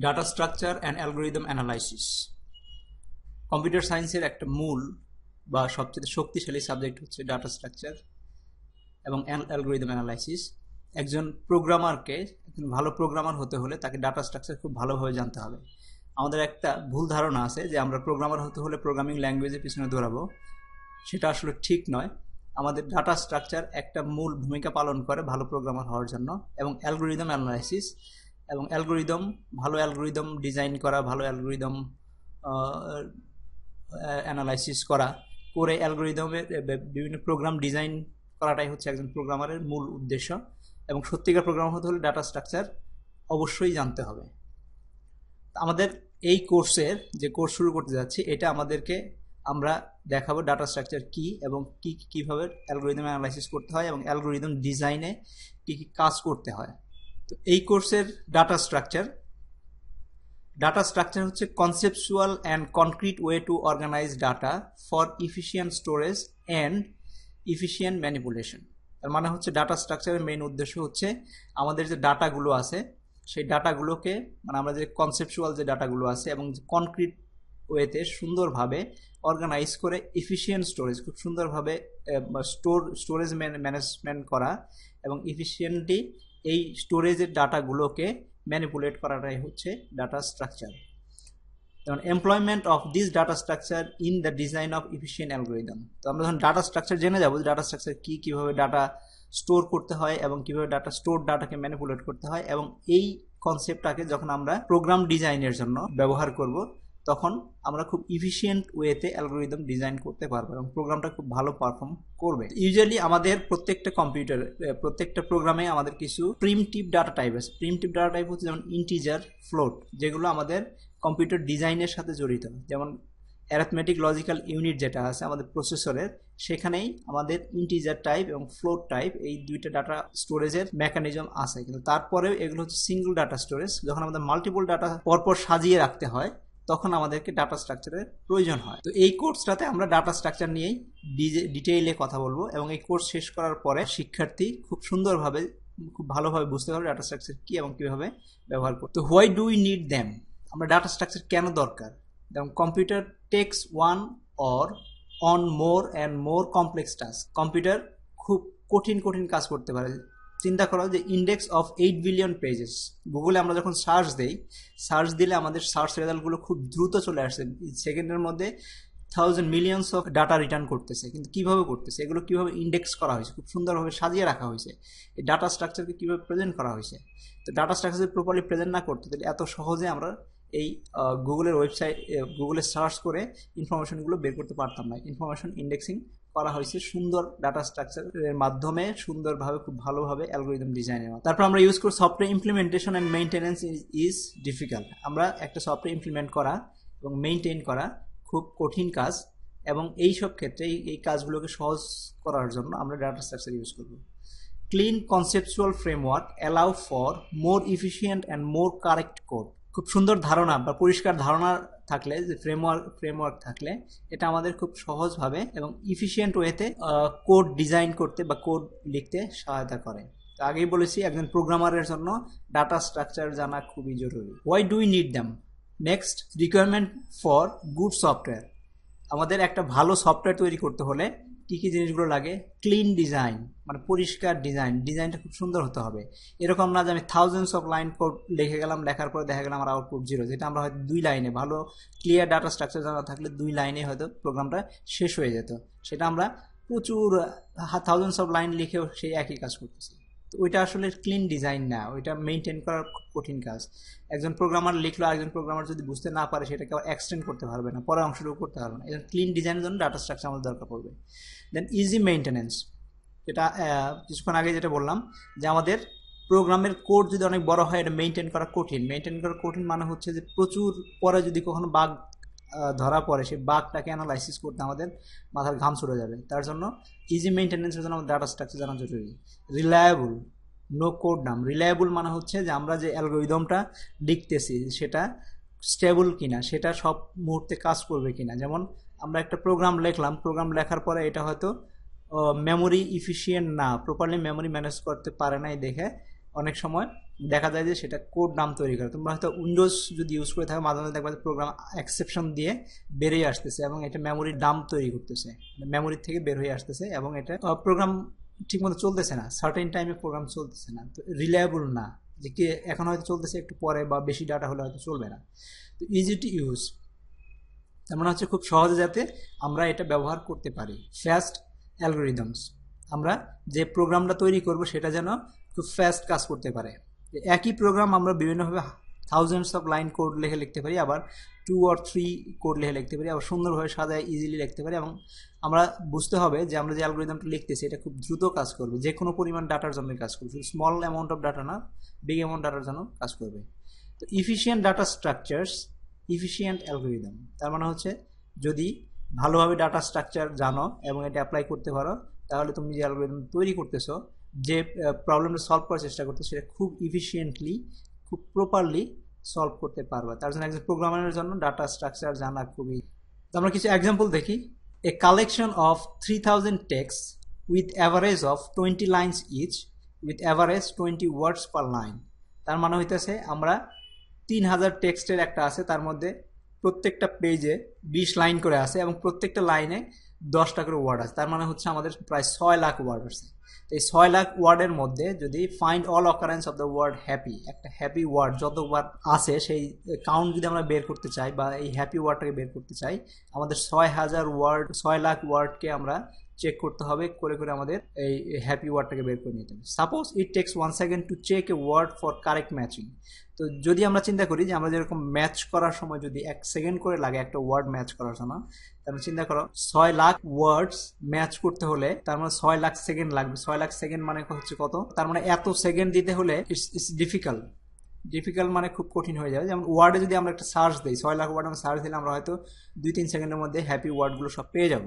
Data structure and algorithm analysis computer সায়েন্সের একটা মূল বা সবচেয়ে শক্তিশালী সাবজেক্ট হচ্ছে ডাটা স্ট্রাকচার এবং অ্যালগোরিদম অ্যানালাইসিস একজন প্রোগ্রামারকে একজন ভালো প্রোগ্রামার হতে হলে তাকে ডাটা স্ট্রাকচার খুব ভালোভাবে জানতে হবে। আমাদের একটা ভুল ধারণা আছে যে আমরা প্রোগ্রামার হতে হলে প্রোগ্রামিং ল্যাঙ্গুয়েজের পিছনে দৌড়াবো। সেটা আসলে ঠিক নয়। আমাদের ডাটা স্ট্রাকচার একটা মূল ভূমিকা পালন করে ভালো প্রোগ্রামার হওয়ার জন্য এবং অ্যালগোরিদম অ্যানালাইসিস এবং অ্যালগোরিদম, ভালো অ্যালগোরিদম ডিজাইন করা, ভালো অ্যালগোরিদম অ্যানালাইসিস করা, করে অ্যালগোরিদমের বিভিন্ন প্রোগ্রাম ডিজাইন করাটাই হচ্ছে একজন প্রোগ্রামারের মূল উদ্দেশ্য এবং সত্যিকার প্রোগ্রাম হতে হলে ডাটা স্ট্রাকচার অবশ্যই জানতে হবে। আমাদের এই কোর্সের যে কোর্স শুরু করতে যাচ্ছি, এটা আমাদেরকে আমরা দেখাবো ডাটা স্ট্রাকচার কি এবং কি, কীভাবে অ্যালগোরিদম অ্যানালাইসিস করতে হয় এবং অ্যালগোরিদম ডিজাইনে কি কি কাজ করতে হয়। তো এই কোর্সের ডাটা স্ট্রাকচার ডাটা স্ট্রাকচার হচ্ছে conceptual and concrete way to organise data for efficient storage and efficient manipulation তার মানে হচ্ছে ডাটা স্ট্রাকচারের মেইন উদ্দেশ্য হচ্ছে আমাদের যে ডাটাগুলো আছে, সেই ডাটাগুলোকে মানে আমরা যে কনসেপচুয়াল যে ডাটাগুলো আছে এবং কনক্রিট ওয়েতে সুন্দরভাবে অর্গানাইজ করে এফিসিয়েন্ট স্টোরেজ খুব সুন্দরভাবে স্টোর স্টোরেজ ম্যানেজমেন্ট করা এবং ইফিসিয়েন্টলি এই স্টোরেজের ডাটাগুলোকে ম্যানিপুলেট করাটাই হচ্ছে ডাটা স্ট্রাকচার যেমন employment of this data structure in the design of efficient algorithm তো আমরা যখন ডাটা স্ট্রাকচার জেনে যাব ডাটা স্ট্রাকচার কী, কীভাবে ডাটা স্টোর করতে হয় এবং কীভাবে ডাটা স্টোর ডাটাকে ম্যানিপুলেট করতে হয় এবং এই কনসেপ্টটাকে যখন আমরা প্রোগ্রাম ডিজাইনের জন্য ব্যবহার করব তখন আমরা খুব ইফিসিয়েন্ট ওয়েতে অ্যালগোরিদম ডিজাইন করতে পারব এবং প্রোগ্রামটা খুব ভালো পারফর্ম করবে। ইউজুয়ালি আমাদের প্রত্যেকটা কম্পিউটার প্রত্যেকটা প্রোগ্রামে আমাদের কিছু প্রিমটিভ ডাটা টাইপ আছে। প্রিমটিভ ডাটা টাইপ হচ্ছে যেমন ইন্টিজার ফ্লোট যেগুলো আমাদের কম্পিউটার ডিজাইনের সাথে জড়িত। যেমন অ্যারাথমেটিক লজিক্যাল ইউনিট যেটা আছে আমাদের প্রসেসরের সেখানেই আমাদের ইন্টিজার টাইপ এবং ফ্লোট টাইপ এই দুইটা ডাটা স্টোরেজের মেকানিজম আছে। কিন্তু তারপরেও এগুলো হচ্ছে সিঙ্গল ডাটা স্টোরেজ যখন আমাদের মাল্টিপল ডাটা পরপর সাজিয়ে রাখতে হয় তখন আমাদেরকে ডাটা স্ট্রাকচারের প্রয়োজন হয়। তো এই কোর্সটাতে আমরা ডাটা স্ট্রাকচার নিয়েই ডিটেইলে কথা বলব এবং এই কোর্স শেষ করার পরে শিক্ষার্থী খুব সুন্দরভাবে, খুব ভালোভাবে বুঝতে পারবে ডাটা স্ট্রাকচার কী এবং কীভাবে ব্যবহার করতে। তো হোয়াই ডু নিড দ্যাম আমরা ডাটা স্ট্রাকচার কেন দরকার? যেমন computer takes one or on more and more complex task computer খুব কঠিন কঠিন কাজ করতে পারে। চিন্তা করো যে index of eight billion pages গুগলে আমরা যখন সার্চ দেই সার্চ দিলে আমাদের সার্চ রেজাল্টগুলো খুব দ্রুত চলে আসছে। সেকেন্ডের মধ্যে thousand millions of data return করতেছে। কিন্তু কীভাবে করতেছে? এগুলো কীভাবে ইন্ডেক্স করা হয়েছে? খুব সুন্দরভাবে সাজিয়ে রাখা হয়েছে। এই ডাটা স্ট্রাকচারকে কীভাবে প্রেজেন্ট করা হয়েছে? তো ডাটা স্ট্রাকচার প্রপারলি প্রেজেন্ট না করতে তাহলে এত সহজে আমরা এই গুগলের ওয়েবসাইট গুগলে সার্চ করে ইনফরমেশনগুলো বের করতে পারতাম না। ইনফরমেশন ইন্ডেক্সিং করা হয়েছে সুন্দর ডাটা স্ট্রাকচারের মাধ্যমে, সুন্দরভাবে, খুব ভালোভাবে অ্যালগোরিদম ডিজাইনের তারপর আমরা ইউজ করি software implementation and maintenance is difficult আমরা একটা সফটওয়্যার ইমপ্লিমেন্ট করা এবং মেনটেন করা খুব কঠিন কাজ এবং এই সব ক্ষেত্রে এই কাজগুলোকে সহজ করার জন্য আমরা ডাটা স্ট্রাকচার ইউজ করব। Clean conceptual framework allow for more efficient and more correct code খুব সুন্দর ধারণা বা পরিষ্কার ধারণা থাকলে, যে ফ্রেমওয়ার্ক ফ্রেমওয়ার্ক থাকলে এটা আমাদের খুব সহজভাবে এবং ইফিসিয়েন্ট ওয়েতে কোড ডিজাইন করতে বা কোড লিখতে সহায়তা করে। তো আগেই বলেছি, একজন প্রোগ্রামারের জন্য ডাটা স্ট্রাকচার জানা খুবই জরুরি। Why do need them next requirement for good software আমাদের একটা ভালো সফটওয়্যার তৈরি করতে হলে কী কী জিনিসগুলো লাগে? ক্লিন ডিজাইন মানে পরিষ্কার ডিজাইন ডিজাইনটা খুব সুন্দর হতে হবে। এরকম না যে আমি থাউজেন্ডস অফ লাইন কোড লিখে গেলাম, লেখার পরে দেখা গেলাম আমার আউটপুট জিরো যেটা আমরা হয়তো দুই লাইনে ভালো ক্লিয়ার ডাটা স্ট্রাকচার জানা থাকলে দুই লাইনে হয়তো প্রোগ্রামটা শেষ হয়ে যেত। সেটা আমরা প্রচুর থাউজেন্ডস অফ লাইন লিখেও সেই একই কাজ করতেছি। ওইটা আসলে ক্লিন ডিজাইন না, ওইটা মেনটেন করার কঠিন কাজ। একজন প্রোগ্রামার লিখলো একজন প্রোগ্রামার যদি বুঝতে না পারে, সেটাকে আবার এক্সটেন্ড করতে পারবে না, পরে অংশটুকু করতে পারবে না। একজন ক্লিন ডিজাইনের জন্য ডাটা স্ট্রাকচার আমাদের দরকার পড়বে। দেন ইজি মেনটেন্যান্স যেটা কিছুক্ষণ আগে যেটা বললাম, যে আমাদের প্রোগ্রামের কোড যদি অনেক বড় হয়, এটা মেনটেন করা কঠিন। মেনটেন করা কঠিন মানে হচ্ছে যে প্রচুর পরে যদি কখনো বাঘ ধরা পড়ে, সেই বাঘটাকে অ্যানালাইসিস করতে আমাদের মাথার ঘাম ছুটে যাবে। তার জন্য ইজি মেনটেন্যান্সের জন্য আমাদের ডাটা স্ট্রাকচার জানা জরুরি। রিলায়েবল নো কোড নাম রিলায়েবল মানে হচ্ছে যে আমরা যে অ্যালগোরিদমটা লিখতেছি, সেটা স্টেবল কিনা, সেটা সব মুহূর্তে কাজ করবে কিনা। যেমন আমরা একটা প্রোগ্রাম লিখলাম প্রোগ্রাম লেখার পরে এটা হয়তো মেমোরি ইফিসিয়েন্ট না প্রপারলি মেমোরি ম্যানেজ করতে পারে নাই দেখে অনেক সময় দেখা যায় যে সেটা কোড নাম তৈরি করে। তোমরা হয়তো উইন্ডোজ যদি ইউজ করে থাকো, মাঝে মাঝে দেখবা প্রোগ্রাম এক্সেপশন দিয়ে বেরিয়ে আসতেছে এবং এটা মেমোরির ডাম তৈরি করতেছে। মেমোরি থেকে বের হয়ে আসতেছে এবং এটা প্রোগ্রাম ঠিকমতো চলতেছে না। সার্টেন টাইমে প্রোগ্রাম চলতেছে না। তো রিলায়েবল না। যে কি, এখন হয়তো চলতেছে একটু পরে বা বেশি ডাটা হলে হয়তো চলবে না। তো ইজি টু ইউজ তার মানে হচ্ছে খুব সহজে যাতে আমরা এটা ব্যবহার করতে পারি। ফাস্ট অ্যালগোরিদমস আমরা যে প্রোগ্রামটা তৈরি করব সেটা যেন খুব ফাস্ট কাজ করতে পারে। একই প্রোগ্রাম আমরা বিভিন্নভাবে থাউজেন্ডস অফ লাইন কোড লিখে লিখতে পারি, আবার টু অর থ্রি কোড লিখে লিখতে পারি, আবার সুন্দরভাবে সাজায় ইজিলি লিখতে পারি এবং আমরা বুঝতে হবে যে আমরা যে অ্যালগোরিদমটা লিখতেছি, এটা খুব দ্রুত কাজ করবে। যে কোনো পরিমাণ ডাটার জন্য কাজ করবে। শুধু স্মল অ্যামাউন্ট অফ ডাটা না বিগ অ্যামাউন্ট ডাটার জন্য কাজ করবে। তো efficient data structures efficient algorithm তার মানে হচ্ছে, যদি ভালোভাবে ডাটা স্ট্রাকচার জানো এবং এটা অ্যাপ্লাই করতে পারো, তাহলে তুমি যে অ্যালগোরিদম তৈরি করতেছো যে প্রবলেমটা সলভ করার চেষ্টা করতে, সেটা খুব ইফিসিয়েন্টলি খুব প্রপারলি সলভ করতে পারবা। তার জন্য একজন প্রোগ্রামারের জন্য ডাটা স্ট্রাকচার জানা খুবই। আমরা কিছু এক্সাম্পল দেখি। A collection of three thousand texts with average of twenty lines each with average twenty words per line তার মানে হইতেছে, আমরা তিন হাজার টেক্সটের একটা আছে, তার মধ্যে প্রত্যেকটা পেজে বিশ লাইন করে আছে, এবং প্রত্যেকটা লাইনে দশটা করে ওয়ার্ড আছে। তার মানে হচ্ছে আমাদের প্রায় ছয় লাখ ওয়ার্ড আছে। তো এই ছয় লাখ ওয়ার্ডের মধ্যে যদি find all occurrence of the word happy একটা হ্যাপি ওয়ার্ড যত ওয়ার্ড আছে, সেই কাউন্ট যদি আমরা বের করতে চাই বা এই হ্যাপি ওয়ার্ডটাকে বের করতে চাই, আমাদের ছয় হাজার ওয়ার্ড ছয় লাখ ওয়ার্ডকে আমরা চেক করতে হবে, করে করে আমাদের এই হ্যাপি ওয়ার্ডটাকে বের করে নিতে হবে। Suppose it takes one second to check a word for correct matching তো যদি আমরা চিন্তা করি যে আমরা যেরকম ম্যাচ করার সময় যদি এক সেকেন্ড করে লাগে একটা ওয়ার্ড ম্যাচ করার জন্য তাহলে চিন্তা করো ছয় লাখ ওয়ার্ডস ম্যাচ করতে হলে তার মানে ছয় লাখ সেকেন্ড লাগবে। ছয় লাখ সেকেন্ড মানে হচ্ছে কত? তার মানে এত সেকেন্ড দিতে হলে ইটস ইটস ডিফিকাল্ট ডিফিকাল্ট মানে খুব কঠিন হয়ে যাবে। যেমন ওয়ার্ডে যদি আমরা একটা সার্চ দিই, ছয় লাখ ওয়ার্ড আমরা সার্চ দিলে আমরা হয়তো দুই তিন সেকেন্ডের মধ্যে হ্যাপি ওয়ার্ডগুলো সব পেয়ে যাব।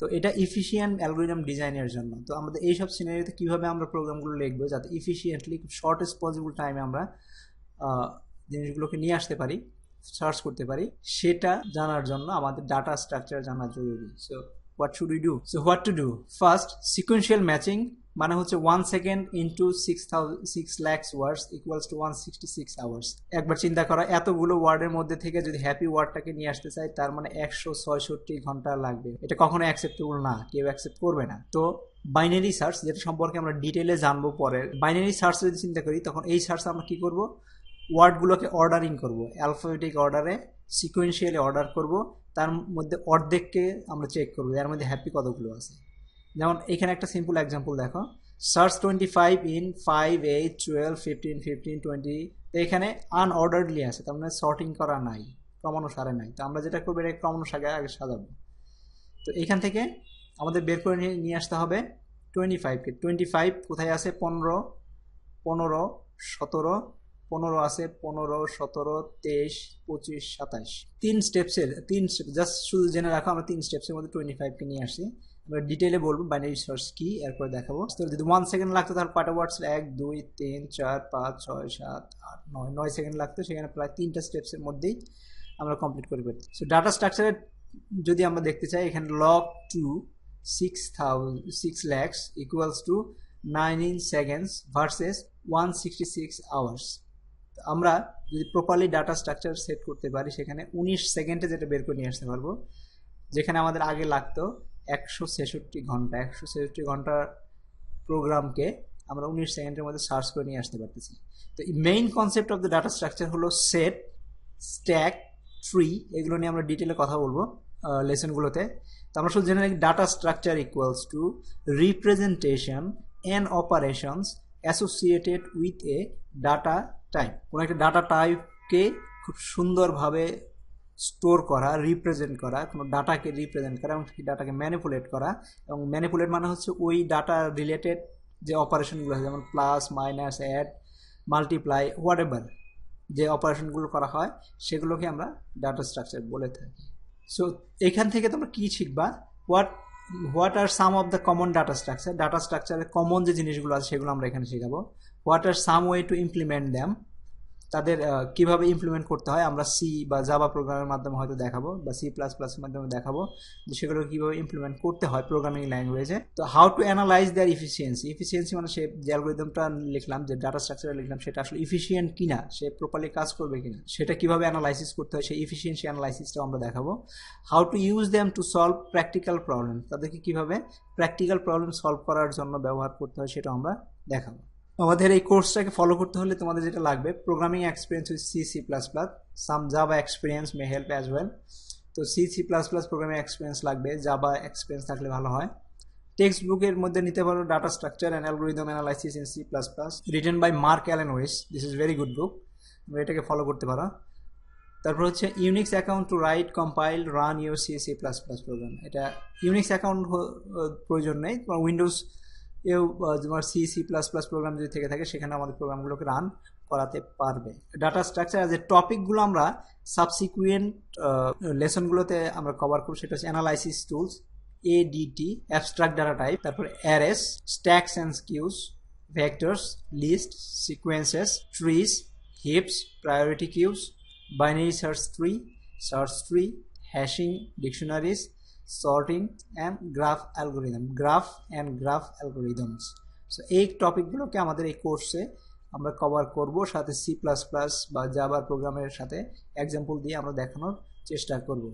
তো এটা ইফিসিয়েন্ট অ্যালগোরিদম ডিজাইনের জন্য। তো আমাদের এইসব সিনারিতে কীভাবে আমরা প্রোগ্রামগুলো লিখব যাতে ইফিসিয়েন্টলি খুব শর্টেস্ট পসিবল টাইমে আমরা জিনিসগুলোকে নিয়ে আসতে পারি সার্চ করতে পারি, সেটা জানার জন্য আমাদের ডাটা স্ট্রাকচার জানা জরুরি। So what should we do so what to do first sequential matching মানে হচ্ছে one second into six six lakhs words equals to one sixty six hours একবার চিন্তা করা, এতগুলো ওয়ার্ডের মধ্যে থেকে যদি হ্যাপি ওয়ার্ডটাকে নিয়ে আসতে চাই তার মানে একশো ছয়ষট্টি ঘণ্টা লাগবে। এটা কখনো অ্যাকসেপ্টেবল না, কেউ অ্যাকসেপ্ট করবে না। তো বাইনারি সার্চ যেটা সম্পর্কে আমরা ডিটেলে জানব পরে বাইনারি সার্চ যদি চিন্তা করি, তখন এই সার্চ আমরা কী করব? ওয়ার্ডগুলোকে অর্ডারিং করব। অ্যালফাবেটিক অর্ডারে সিকোয়েন্সিয়ালি অর্ডার করব। তার মধ্যে অর্ধেককে আমরা চেক করব। এর মধ্যে হ্যাপি কতগুলো আছে। যেমন এখানে একটা সিম্পল এক্সাম্পল দেখো। Search twenty five in five eight twelve fifteen fifteen twenty তো এখানে আনঅর্ডারলি আছে, তার মানে সর্টিং করা নাই, ক্রমানুসারে নাই। তো আমরা যেটা করব, এটা ক্রমানুসারে আগে সাজাবো। তো এখান থেকে আমাদের বের করে নিয়ে আসতে হবে টোয়েন্টি ফাইভকে টোয়েন্টি ফাইভ কোথায় আছে? পনেরো পনেরো, সতেরো, পনেরো আছে, পনেরো, সতেরো, তেইশ, পঁচিশ সাতাশ তিন স্টেপসের তিন স্টেপ জাস্ট শুধু জেনে রাখো, আমরা তিন স্টেপসের মধ্যে টোয়েন্টি ফাইভকে নিয়ে আসি ডিটেলে বলব বাইনারি সার্চ কি, এরপর দেখাবো। তো যদি ওয়ান সেকেন্ড লাগতো, তাহলে কয়টা ওয়ার্ডস এক, দুই, তিন, চার, পাঁচ, ছয়, সাত, আট, নয় নয় সেকেন্ড লাগতো। সেখানে প্রায় তিনটা স্টেপসের মধ্যেই আমরা কমপ্লিট করে ফেলি সো ডাটা স্ট্রাকচারের যদি আমরা দেখতে চাই, এখানে log two six thousand six lakhs equals to nine in seconds versus one sixty six hours আমরা যদি প্রপারলি ডাটা স্ট্রাকচার সেট করতে পারি, সেখানে উনিশ সেকেন্ডে যেটা বের করে নিয়ে আসতে পারব, যেখানে আমাদের আগে লাগতো একশো ছেষট্টি ঘণ্টা, একশো ছেষট্টি ঘণ্টার প্রোগ্রামকে আমরা উনিশ সেকেন্ডের মধ্যে সার্চ করে নিয়ে আসতে পারতেছি। তো main concept of the data structure হলো সেট স্ট্যাক ট্রি এগুলো নিয়ে আমরা ডিটেলে কথা বলব লেসনগুলোতে তো আমরা শুধু জেনে data structure equals to representation and operations associated with a data type কোনো একটা ডাটা টাইপকে খুব সুন্দরভাবে স্টোর করা রিপ্রেজেন্ট করা, কোনো ডাটাকে রিপ্রেজেন্ট করা এবং সেই ডাটাকে ম্যানিপুলেট করা এবং ম্যানিপুলেট মানে হচ্ছে ওই ডাটা রিলেটেড যে অপারেশনগুলো আছে, যেমন plus minus add multiply whatever যে অপারেশনগুলো করা হয়, সেগুলোকে আমরা ডাটা স্ট্রাকচার বলে থাকি। সো এখান থেকে তোমরা কী শিখবা? What what are some of the common data structure data স্ট্রাকচারের কমন যে জিনিসগুলো আছে, সেগুলো আমরা এখানে শেখাবো। What are some way to implement them তাদের কীভাবে ইমপ্লিমেন্ট করতে হয়, আমরা সি বা জাভা প্রোগ্রামের মাধ্যমে হয়তো দেখাবো বা সি প্লাস প্লাসের মাধ্যমে দেখাবো যে সেগুলো কীভাবে ইমপ্লিমেন্ট করতে হয় প্রোগ্রামিং ল্যাঙ্গুয়েজে তো how to analyze their efficiency efficiency মানে সে যে অ্যালগোরিদমটা লিখলাম, যে ডাটা স্ট্রাকচারে লিখলাম, সেটা আসলে ইফিসিয়েন্ট কিনা, সে প্রপারলি কাজ করবে কিনা, সেটা কীভাবে অ্যানালাইসিস করতে হয়, সেই ইফিসিয়েন্সি অ্যানালাইসিসটাও আমরা দেখাবো। How to use them to solve practical problem তাদেরকে কীভাবে প্র্যাকটিক্যাল প্রবলেম সলভ করার জন্য ব্যবহার করতে হয় সেটা আমরা দেখাবো। আমাদের এই কোর্সটাকে ফলো করতে হলে তোমাদের যেটা লাগবে programming experience with C C plus plus some Java experience may help as well তো C C plus plus programming experience লাগবে জাভা এক্সপিরিয়েন্স থাকলে ভালো হয়। টেক্সট বুকের মধ্যে নিতে পারো data structure and algorithm analysis in C plus plus written by Mark Allen Weiss this is very good book তোমরা এটাকে ফলো করতে পারো। তারপর হচ্ছে Unix account to write compile run your C C plus plus program এটা Unix account প্রয়োজন নেই, তোমার উইন্ডোজ এও তোমার C C plus plus program যদি থেকে থাকে সেখানে আমাদের প্রোগ্রামগুলোকে রান করাতে পারবে। ডাটা স্ট্রাকচার যে টপিকগুলো আমরা সাবসিকুয়েন্ট লেসনগুলোতে আমরা কভার করব সেটা হচ্ছে analysis tools ADT abstract data type তারপর arrays stacks and queues vectors list sequences trees heaps priority queues binary search tree, search tree, হ্যাশিং dictionaries, sorting, and graph algorithm. Graph and graph algorithms. So এই টপিকগুলোকে আমাদের এই কোর্সে আমরা cover করব সাথে সি প্লাস প্লাস বা জাভার প্রোগ্রামের সাথে এক্সাম্পল দিয়ে আমরা দেখানোর চেষ্টা করব